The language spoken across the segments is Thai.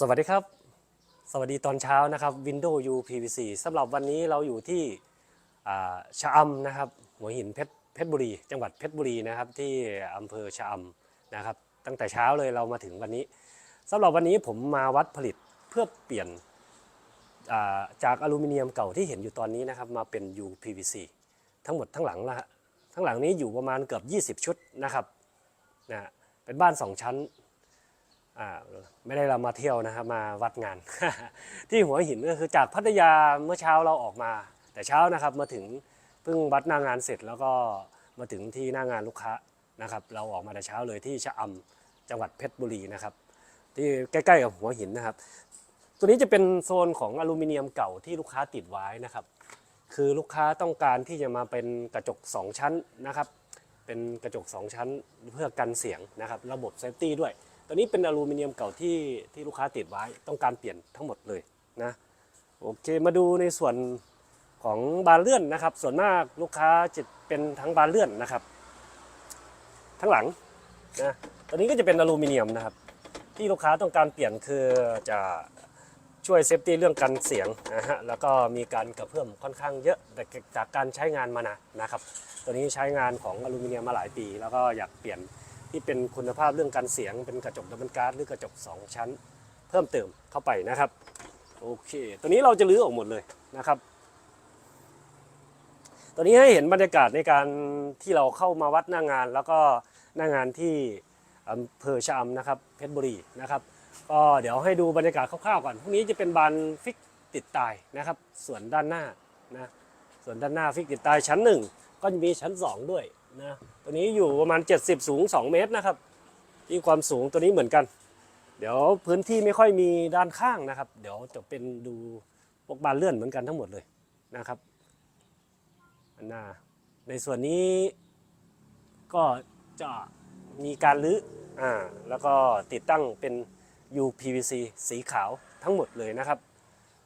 สวัสดีครับ สวัสดีตอนเช้านะครับ Windows U PVC สำหรับวันนี้เราอยู่ที่ชะอำนะครับหัวหินเพชรเพชรบุรี จังหวัดเพชรบุรีนะครับที่อำเภอชะอำนะครับ ตั้งแต่เช้าเลยเรามาถึงวันนี้สำหรับวันนี้ผมมาวัดผลิตเพื่อเปลี่ยนาจากอลูมิเนียมเก่าที่เห็นอยู่ตอนนี้นะครับมาเป็น U PVC ทั้งหมดทั้งหลังละทั้งหลังนี้อยู่ประมาณเกือบ 20 ชุดนะครับนะเป็นบ้าน 2 ชั้น ไม่ได้เรามาเที่ยวนะครับมาวัดงาน ที่หัวหินก็คือจากพัทยาเมื่อเช้าเราออกมา แต่เช้านะครับมาถึงเพิ่งวัดหน้างานเสร็จแล้วก็มาถึงที่หน้างานลูกค้านะครับ เราออกมาแต่เช้าเลยที่ชะอำจังหวัดเพชรบุรีนะครับ ที่ใกล้ๆกับหัวหินนะครับ ตัวนี้จะเป็นโซนของอลูมิเนียมเก่าที่ลูกค้าติดไว้นะครับ คือลูกค้าต้องการที่จะมาเป็นกระจก 2 ชั้นนะครับ เป็นกระจก 2 ชั้นเพื่อกันเสียงนะครับ ระบบเซฟตี้ด้วย ตัวนี้เป็นอลูมิเนียมเก่าที่ที่ลูกค้าติดไว้ต้องการเปลี่ยนทั้งหมดเลยนะโอเคมาดูในส่วนของบานเลื่อนนะครับ ส่วนมากลูกค้าจะเป็นทั้งบานเลื่อนนะครับ ทั้งหลังนะตัวนี้ก็จะเป็นอลูมิเนียมนะครับ ที่ลูกค้าต้องการเปลี่ยนคือจะช่วยเซฟตี้เรื่องกันเสียงนะฮะแล้วก็มีการกระเพื่อมค่อนข้างเยอะแต่จากการใช้งานมานานนะครับ ตัวนี้ใช้งานของอลูมิเนียมมาหลายปี แล้วก็อยากเปลี่ยน ที่เป็นคุณภาพเรื่องการเสียงเป็นกระจกดับเบิลการ์ดหรือกระจก 2 ชั้น เพิ่มเติมเข้าไปนะครับโอเค ตัวนี้เราจะรื้อออกหมดเลยนะครับ ตัวนี้ให้เห็นบรรยากาศในการที่เราเข้ามาวัดหน้างาน แล้วก็หน้างานที่อำเภอชะอำนะครับเพชรบุรีนะครับก็เดี๋ยวให้ดูบรรยากาศคร่าวๆก่อนพรุ่งนี้จะเป็นบานฟิกติดตายนะครับ ส่วนด้านหน้านะส่วนด้านหน้าฟิกติดตายชั้น 1 ก็จะมีชั้น 2 ด้วย นะตัวนี้อยู่ประมาณ 70 สูง 2 เมตรนะครับที่ความสูงตัวนี้เหมือนกัน เดี๋ยวพื้นที่ไม่ค่อยมีด้านข้างนะครับ เดี๋ยวจะเป็นดูพวกบานเลื่อนเหมือนกันทั้งหมดเลยนะครับอันน้าในส่วนนี้ก็จะมีการรื้ออ่าแล้วก็ติดตั้งเป็น UPVC สีขาวทั้งหมดเลยนะครับ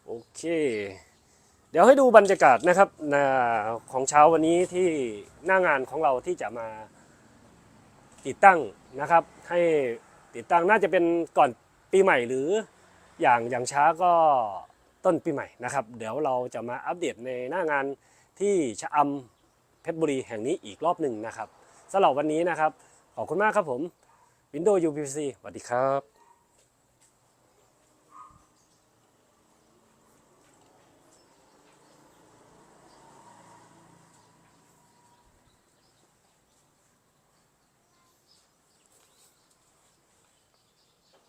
โอเค เดี๋ยวให้ดูบรรยากาศนะครับของเช้าวันนี้ที่หน้างานของเราที่จะมาติดตั้งนะครับ ให้ติดตั้งน่าจะเป็นก่อนปีใหม่หรืออย่างอย่างช้าก็ต้นปีใหม่นะครับ เดี๋ยวเราจะมาอัปเดตในหน้างานที่ชะอำเพชรบุรีแห่งนี้อีกรอบหนึ่งนะครับสำหรับวันนี้นะครับ ขอบคุณมากครับผม Windows UPC สวัสดีครับ